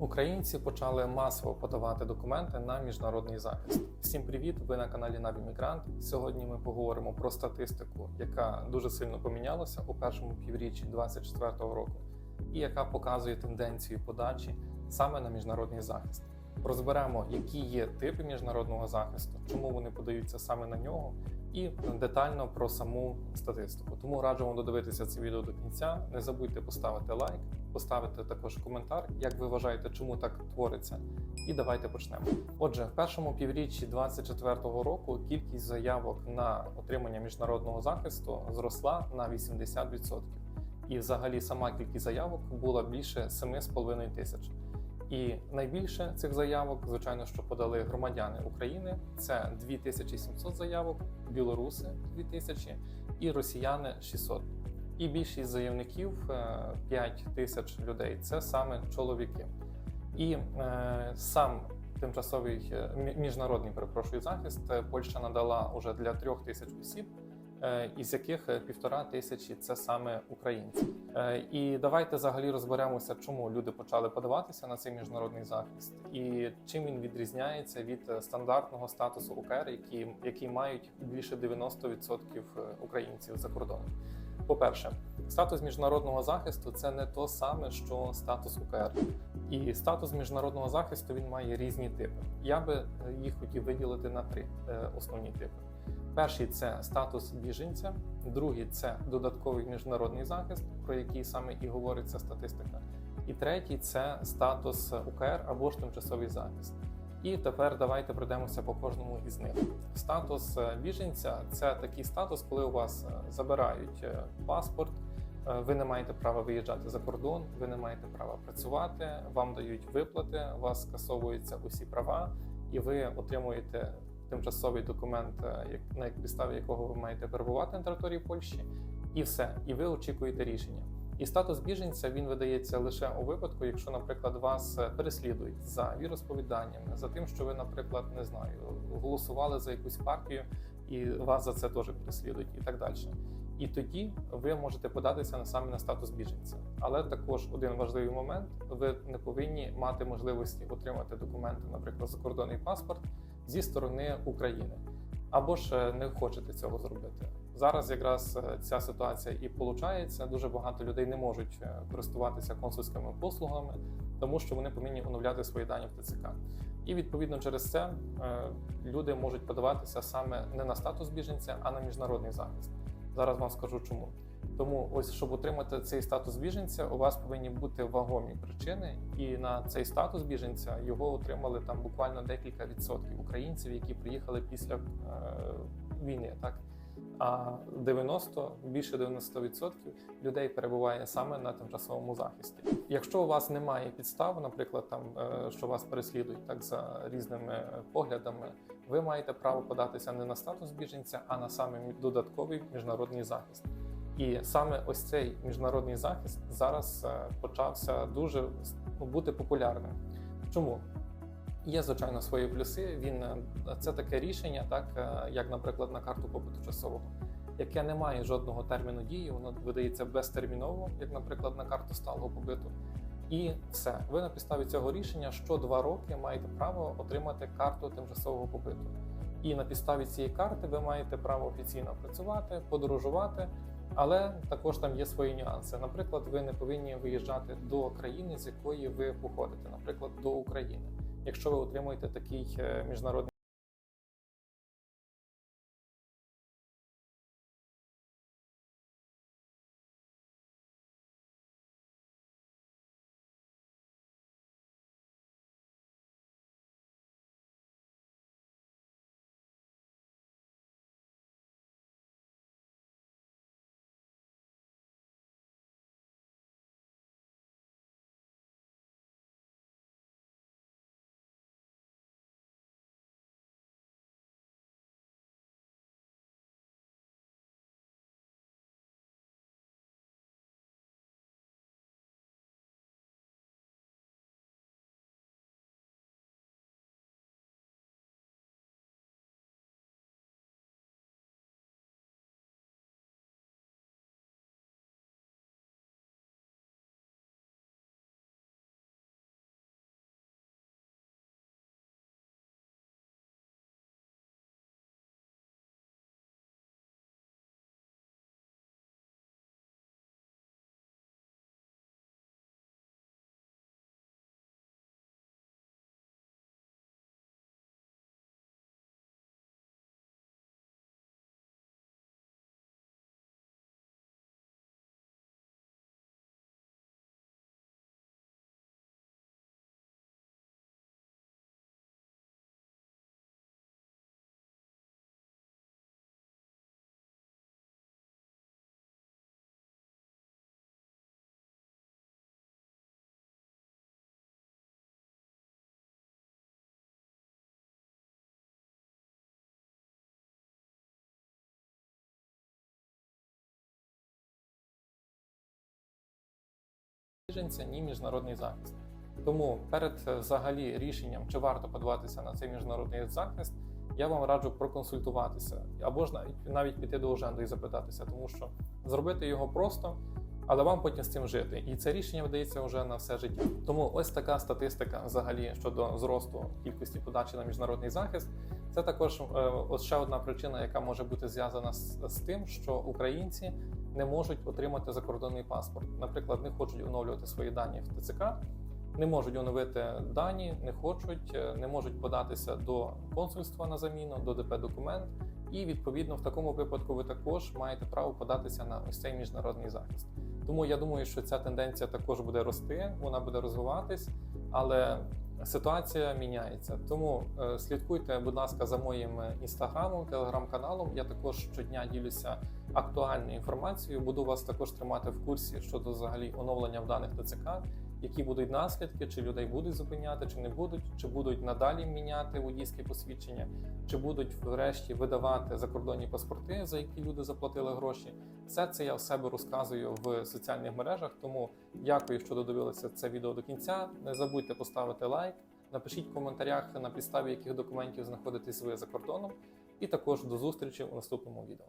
Українці почали масово подавати документи на міжнародний захист. Всім привіт! Ви на каналі Набі Мігрант. Сьогодні ми поговоримо про статистику, яка дуже сильно помінялася у першому півріччі 2024 року, і яка показує тенденцію подачі саме на міжнародний захист. Розберемо, які є типи міжнародного захисту, чому вони подаються саме на нього, і детально про саму статистику. Тому раджу вам додивитися це відео до кінця. Не забудьте поставити лайк, поставити також коментар, як ви вважаєте, чому так твориться. І давайте почнемо. Отже, в першому півріччі 2024 року кількість заявок на отримання міжнародного захисту зросла на 80%. І взагалі сама кількість заявок була більше 7,5 тисяч. І найбільше цих заявок, звичайно, що подали громадяни України. Це 2700 заявок, білоруси 2000 і росіяни 600. І більшість заявників 5 тисяч людей це саме чоловіки. І е, сам тимчасовий е, міжнародний перепрошую захист е, Польща надала уже для трьох тисяч осіб, е, із яких е, півтора тисячі це саме українці. Е, І давайте взагалі розберемося, чому люди почали подаватися на цей міжнародний захист, і чим він відрізняється від е, стандартного статусу УКР, які, який мають більше 90% українців за кордоном. По-перше, статус міжнародного захисту це не то саме, що статус УКР. І статус міжнародного захисту він має різні типи. Я би е, їх хотів виділити на три е, основні типи. Перший це статус біженця, другий це додатковий міжнародний захист, про який саме і говориться статистика. І третій це статус УКР або ж тимчасовий захист. І тепер давайте пройдемося по кожному із них. Статус е, біженця це такий статус, коли у вас е, забирають е, паспорт, ви не маєте права виїжджати за кордон, ви не маєте права працювати, вам дають виплати, у вас скасовуються усі права, і ви отримуєте тимчасовий документ, на підставі якого ви маєте перебувати на території Польщі, і все. І ви очікуєте рішення. І статус біженця він видається лише у випадку, якщо, наприклад, вас е, переслідують за віросповіданнями, за тим, що ви, наприклад, не знаю, голосували за якусь партію, і вас за це теж переслідують, і так далі. І тоді ви можете податися на саме на статус біженця. Але також один важливий момент: ви не повинні мати можливості отримати документи, наприклад, закордонний паспорт зі сторони України, або ж е, не хочете цього зробити. Зараз якраз е, ця ситуація і получається. Дуже багато людей не можуть е, користуватися консульськими послугами, тому що вони повинні оновляти свої дані в ТЦК. І відповідно через це е, люди можуть подаватися саме не на статус біженця, а на міжнародний захист. Зараз вам скажу чому. Тому, ось щоб отримати цей статус біженця, у вас повинні бути вагомі причини, і на цей статус біженця його отримали там буквально декілька відсотків українців, які приїхали після е, війни. Так а 90, більше 90% людей перебуває саме на тимчасовому захисті. Якщо у вас немає підстав, наприклад, там е, що вас переслідують так за різними поглядами, ви маєте право податися не на статус біженця, а на саме додатковий міжнародний захист. І саме ось цей міжнародний захист зараз е, почався дуже ну, бути популярним. Чому? Є, звичайно, свої плюси. Він е, це таке рішення, так е, як, наприклад, на карту побуту часового, яке не має жодного терміну дії, воно видається безтерміново, як, наприклад, на карту сталого побиту. І все, ви на підставі цього рішення що два роки маєте право отримати карту тимчасового побиту. І на підставі цієї карти ви маєте право офіційно працювати, подорожувати, але також там є свої нюанси. Наприклад, ви не повинні виїжджати до країни, з якої ви походите, наприклад, до України, якщо ви отримуєте такий е, міжнародний. Біженця, ні міжнародний захист. Тому перед е, взагалі рішенням, чи варто подаватися на цей міжнародний захист, я вам раджу проконсультуватися або ж навіть навіть піти до Оженду і запитатися, тому що зробити його просто, але вам потім з цим жити. І це рішення видається вже на все життя. Тому ось така статистика взагалі щодо зросту кількості подачі на міжнародний захист. Це також е, ось ще одна причина, яка може бути зв'язана з, з тим, що українці не можуть отримати закордонний паспорт. Наприклад, не хочуть оновлювати свої дані в ТЦК, не можуть оновити дані, не хочуть, е, не можуть податися до консульства на заміну, до ДП документ. І відповідно в такому випадку ви також маєте право податися на ось цей міжнародний захист. Тому я думаю, що ця тенденція також буде рости, вона буде розвиватись, але ситуація міняється. Тому е, слідкуйте, будь ласка, за моїм інстаграмом, телеграм-каналом. Я також щодня ділюся актуальною інформацією. Буду вас також тримати в курсі щодо взагалі оновлення в даних ТЦК, які будуть наслідки, чи людей будуть зупиняти, чи не будуть, чи будуть надалі міняти водійське посвідчення, чи будуть врешті видавати закордонні паспорти, за які люди заплатили гроші. Все це я в себе розказую в соціальних мережах. Тому дякую, що додивилися це відео до кінця. Не забудьте поставити лайк, напишіть в коментарях на підставі яких документів знаходитесь ви за кордоном. І також до зустрічі у наступному відео.